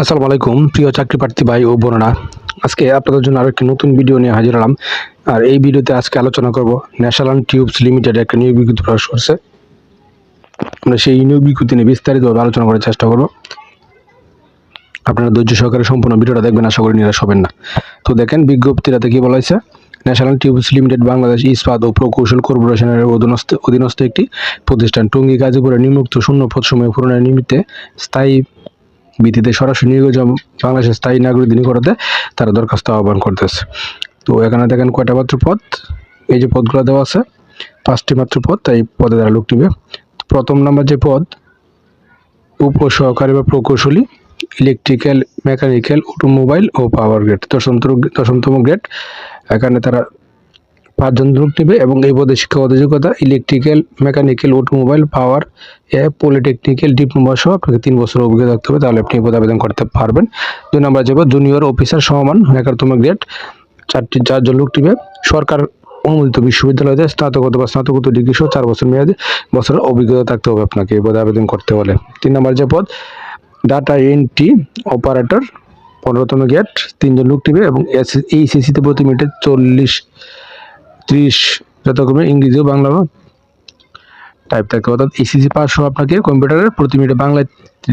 আসসালামু আলাইকুম, প্রিয় চাকরি প্রার্থী ভাই ও বোনেরা। আজকে আপনাদের জন্য আরও একটি নতুন ভিডিও নিয়ে হাজির হলাম। আর এই ভিডিওতে আজকে আলোচনা করব ন্যাশনাল টিউবস লিমিটেড একটা নিয়োগ বিজ্ঞপ্তি প্রকাশ করছে। আমরা সেই নিয়োগ বিজ্ঞপ্তি নিয়ে বিস্তারিতভাবে আলোচনা করার চেষ্টা করব। আপনারা ধৈর্য সহকারে সম্পূর্ণ ভিডিওটা দেখবেন, আশা করি নিরাশ হবেন না। তো দেখেন বিজ্ঞপ্তিটাতে কী বলা হয়েছে? ন্যাশনাল টিউবস লিমিটেড বাংলাদেশ ইস্পাত ও প্রকৌশল কর্পোরেশনের অধীনস্থ অধীনস্থ একটি প্রতিষ্ঠান। টঙ্গী, গাজীপুরে নিম্নোক্ত শূন্য পদ সময় পূরণের নিমিত্তে স্থায়ী ভিত্তিতে সরাসরি নিয়োজন বাংলাদেশের স্থায়ী নাগরিক করাতে, তারা দরখাস্ত আহ্বান করতেছে। তো এখানে দেখেন কয়টা মাত্র পদ? এই যে পদগুলো দেওয়া আছে, পাঁচটি মাত্র পদ, তাই পদে তারা লোক নিবে প্রথম নাম্বার যে পদ, উপসহকারী বা প্রকৌশলী ইলেকট্রিক্যাল মেকানিক্যাল অটোমোবাইল ও পাওয়ার গ্রেড দশমতম দশমতম গ্রেড এখানে তারা পাঁচজন লোক নেবে এবং এই পদে শিক্ষাগত যোগ্যতা ইলেকট্রিক্যাল মেকানিক্যাল অটোমোবাইল পাওয়ার এ পলিটেকনিক্যাল ডিপ্লোমা সহ আপনাকে তিন বছর অভিজ্ঞতা থাকতে হবে। তাহলে আপনি এই পদে আবেদন করতে পারবেন। দুই নম্বর যাবে জুনিয়র অফিসার সমমান এগারোতম গ্রেড চারটি, চারজন লোক নেবে। সরকার অনুমোদিত বিশ্ববিদ্যালয়তে স্নাতক অথবা স্নাতকোত্তর ডিগ্রি সহ চার বছর মেয়াদে বছরের অভিজ্ঞতা থাকতে হবে আপনাকে এই পদে আবেদন করতে হলে। তিন নম্বর যে পদ ডাটা এন্ট্রি অপারেটর পনেরোতম গ্রেড তিনজন লোক নেবে এবং এইচএসিতে প্রতি মিনিটে চল্লিশ ত্রিশ যথাক্রমে ইংরেজি ও বাংলা টাইপ হবে, অর্থাৎ এসিসি পাস সহ আপনাকে কম্পিউটারের প্রতি মিনিটে বাংলায়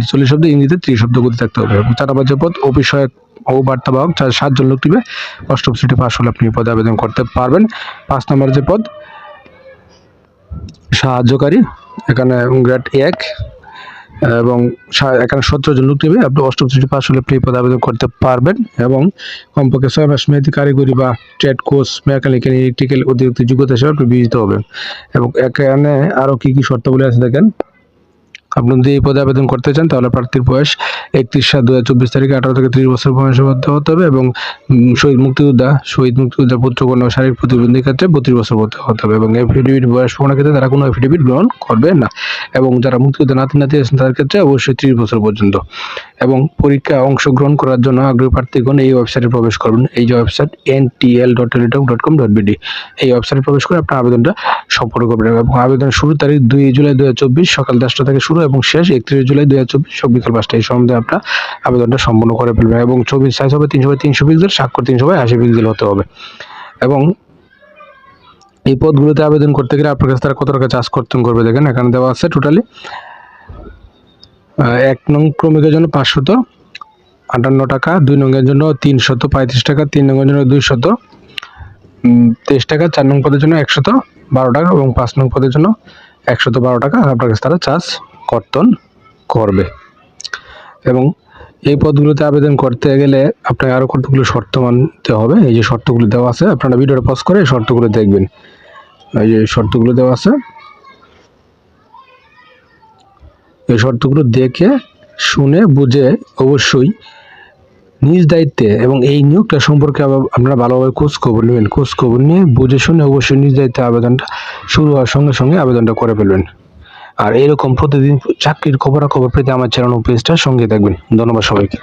চল্লিশ শব্দ, ইংরেজিতে ত্রিশ শব্দ গতি থাকতে হবে। চার যে পদ অফিস সহায়ক ও বার্তাবাহক, চার, সাতজন লোক টিবে অষ্টম শ্রেণি পাস হলে আপনি পদে আবেদন করতে পারবেন। পাঁচ নম্বর যে পদ, সাহায্যকারী, এখানে গ্রেড এক। এবং এখানে সতেরো জন লোক নেবে। আপনি অষ্টম শ্রেণি পাশ হলে ফ্রি পদে আবেদন করতে পারবেন এবং কমপক্ষে ছয় মাস মেয়াদি কারিগরি বা ট্রেড কোর্স মেকানিক্যাল ইলেকট্রিক্যাল অতিরিক্ত যোগ্যতা হিসেবে আপনি বিজিত হবেন। এবং এখানে আরও কি কি শর্তাবলী আছে দেখেন? আপনি যদি এই পদে আবেদন করতে চান, তাহলে প্রার্থীর বয়স একত্রিশ সাত দু হাজার চব্বিশ তারিখে আঠারো থেকে ত্রিশ বছর বয়সের মধ্যে হতে হবে এবং শহীদ মুক্তিযোদ্ধা, শহীদ মুক্তিযোদ্ধার পুত্রকন্যা ও শারীরিক প্রতিবন্ধীর ক্ষেত্রে বত্রিশ বছর হতে হবে এবং এফিডেভিট বয়স প্রমাণের ক্ষেত্রে তারা কোনো এফিডেভিট গ্রহণ করবে না এবং যারা মুক্তিযোদ্ধা নাতি নাতি আছেন, তাদের ক্ষেত্রে অবশ্যই ত্রিশ বছর পর্যন্ত এবং পরীক্ষায় অংশগ্রহণ করার জন্য আগ্রহী প্রার্থীগণ এই ওয়েবসাইটে প্রবেশ করবেন এই যে website N T L dot Teletalk dot com dot BD এই ওয়েবসাইটে প্রবেশ করে আপনার আবেদনটা সম্পূর্ণ করবেন এবং আবেদনের শুরু তারিখ দুই জুলাই দু হাজার চব্বিশ সকাল দশটা থেকে শুরু এবং শেষ একত্রিশ জুলাই দুই হাজার চব্বিশ বিকাল পাঁচটা এই সম্বন্ধে আপনার আবেদনটা সম্পন্ন করে ফেলবেন এবং ছবির সাইজ হবে তিনশো বাই তিনশো পিক্সেল স্বাক্ষর তিনশো বাই আশি পিক্সেল হতে হবে। এবং এই পদগুলোতে আবেদন করতে গেলে আপনার কাছে তারা কত টাকা চার্জ করতে করবে দেখেন, এখানে দেওয়া আছে টোটালি এক নং ক্রমিকের জন্য পাঁচশত, আটান্ন টাকা, দুই নঙ্গের জন্য তিনশত, পঁয়ত্রিশ টাকা, তিন নঙ্গের জন্য দুইশত তেইশ টাকা, চার নং পদের জন্য একশত, বারো টাকা এবং পাঁচ নং পদের জন্য একশত বারো টাকা আপনার কাছে তারা চার্জ কর্তন করবে। এবং এই পদগুলোতে আবেদন করতে গেলে আপনাকে আরও কতগুলো শর্ত মানতে হবে? এই যে শর্তগুলো দেওয়া আছে, আপনারা ভিডিওটা পজ করে শর্তগুলো দেখবেন। এই যে শর্তগুলো দেওয়া আছে, এই শর্তগুলো দেখে, শুনে, বুঝে অবশ্যই নিজ দায়িত্বে এবং এই নিয়োগটা সম্পর্কে আপনারা ভালোভাবে খোঁজ খবর নেবেন। খোঁজ খবর নিয়ে, বুঝে শুনে অবশ্যই নিজ দায়িত্বে আবেদনটা শুরু হওয়ার সঙ্গে সঙ্গে আবেদনটা করে ফেলবেন। আর এরকম প্রতিদিন চাকরির খবরাখবর পেতে আমার চ্যানেল পেজটা সঙ্গে থাকবেন। ধন্যবাদ সবাইকে।